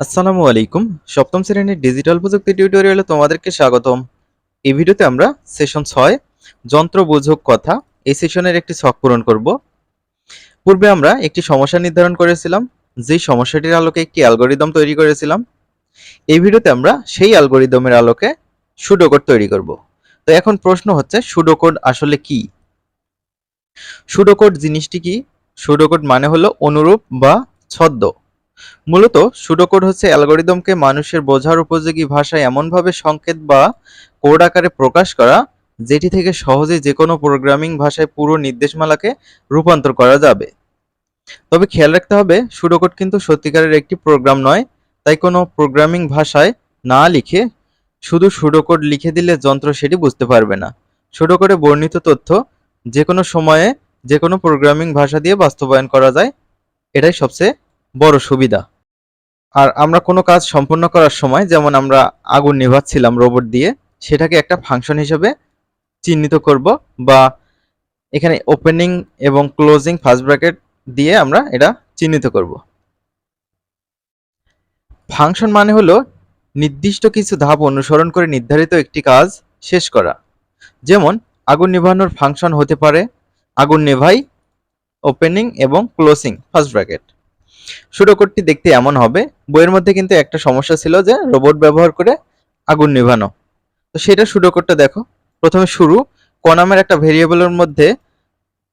আসসালামু আলাইকুম। সপ্তম শ্রেণির ডিজিটাল প্রযুক্তি টিউটোরিয়ালে তোমাদেরকে স্বাগতম। এই ভিডিওতে আমরা সেশন ছয় যন্ত্র বোঝক কথা, এই সেশনের একটি ছক পূরণ করব। পূর্বে আমরা একটি সমস্যা নির্ধারণ করেছিলাম, যেই সমস্যাটির আলোকে একটি অ্যালগোরিদম তৈরি করেছিলাম। এই ভিডিওতে আমরা সেই অ্যালগোরিদমের আলোকে সুডোকোড তৈরি করব। তো এখন প্রশ্ন হচ্ছে, সুডোকোড আসলে কি? সুডোকোড জিনিসটি কি? সুডোকোড মানে হলো অনুরূপ বা ছদ্ম। মূলত সুডোকোড হচ্ছে অ্যালগোরিদমকে মানুষের বোঝার উপযোগী ভাষায় এমনভাবে সংকেত বা কোড আকারে প্রকাশ করা, যেটি থেকে সহজে যে কোনো প্রোগ্রামিং ভাষায় পুরো নির্দেশমালাকে রূপান্তর করা যাবে। তবে খেয়াল রাখতে হবে, সুডোকোড কিন্তু সত্যিকারের একটি প্রোগ্রাম নয়, তাই কোনো প্রোগ্রামিং ভাষায় না লিখে শুধু সুডোকোড লিখে দিলে যন্ত্র সেটি বুঝতে পারবে না। সুডোকোডে বর্ণিত তথ্য যে কোনো সময়ে যে কোনো প্রোগ্রামিং ভাষা দিয়ে বাস্তবায়ন করা যায়, এটাই সবচেয়ে বড় সুবিধা। আর আমরা কোনো কাজ সম্পন্ন করার সময় যেমন আমরা আগুন নেভাচ্ছিলাম রোবট দিয়ে, সেটাকে একটা ফাংশন হিসেবে চিহ্নিত করব বা এখানে ওপেনিং এবং ক্লোজিং ফার্স্ট ব্র্যাকেট দিয়ে আমরা এটা চিহ্নিত করব। ফাংশন মানে হলো নির্দিষ্ট কিছু ধাপ অনুসরণ করে নির্ধারিত একটি কাজ শেষ করা। যেমন, আগুন নিভানোর ফাংশন হতে পারে আগুন নেভাই ওপেনিং এবং ক্লোজিং ফার্স্ট ব্র্যাকেট সুডোকোডটি দেখতে এমন হবে। বইয়ের মধ্যে কিন্তু একটা সমস্যা ছিল যে রোবট ব্যবহার করে আগুন নিভানো। তো সেটা সুডোকোডটা দেখো। প্রথমে শুরু, ক নামের একটা ভেরিয়েবলের মধ্যে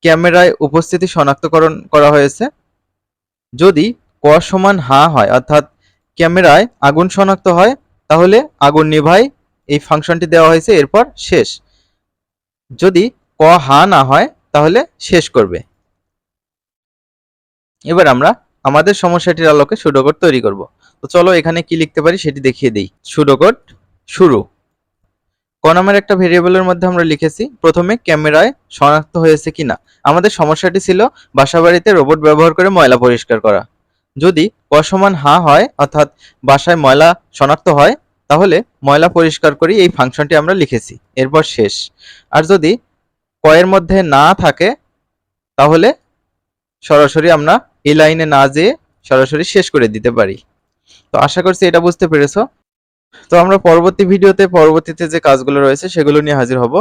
ক্যামেরায় উপস্থিতি শনাক্তকরণ করা হয়েছে। যদি ক সমান হা হয়, অর্থাৎ ক্যামেরায় আগুন শনাক্ত হয়, তাহলে আগুন নিভাই এই ফাংশনটি দেওয়া হয়েছে, এরপর শেষ। যদি ক হা না হয়, তাহলে শেষ করবে। এবার আমরা আমাদের সমস্যাটির আলোকে সুডোকোড তৈরি করব। তো চলো এখানে কি লিখতে পারি সেটি দেখিয়ে দিই। সুডোকোড শুরু। ক নামের একটা ভেরিয়েবলের মধ্যে আমরা লিখেছি, প্রথমে ক্যামেরায় শনাক্ত হয়েছে কিনা। আমাদের সমস্যাটি ছিল বাসাবাড়িতে রোবট ব্যবহার করে ময়লা পরিষ্কার করা। যদি ক সমান হা হয়, অর্থাৎ বাসায় ময়লা শনাক্ত হয়, তাহলে ময়লা পরিষ্কার করি এই ফাংশনটি আমরা লিখেছি। এরপর শেষ। আর যদি ক এর মধ্যে না থাকে, তাহলে সরাসরি আমরা এই লাইনে না যেয়ে সরাসরি শেষ করে দিতে পারি। তো আশা করছি এটা বুঝতে পেরেছ। তো আমরা পরবর্তী ভিডিওতে, পরবর্তীতে যে কাজগুলো রয়েছে, সেগুলো নিয়ে হাজির হব।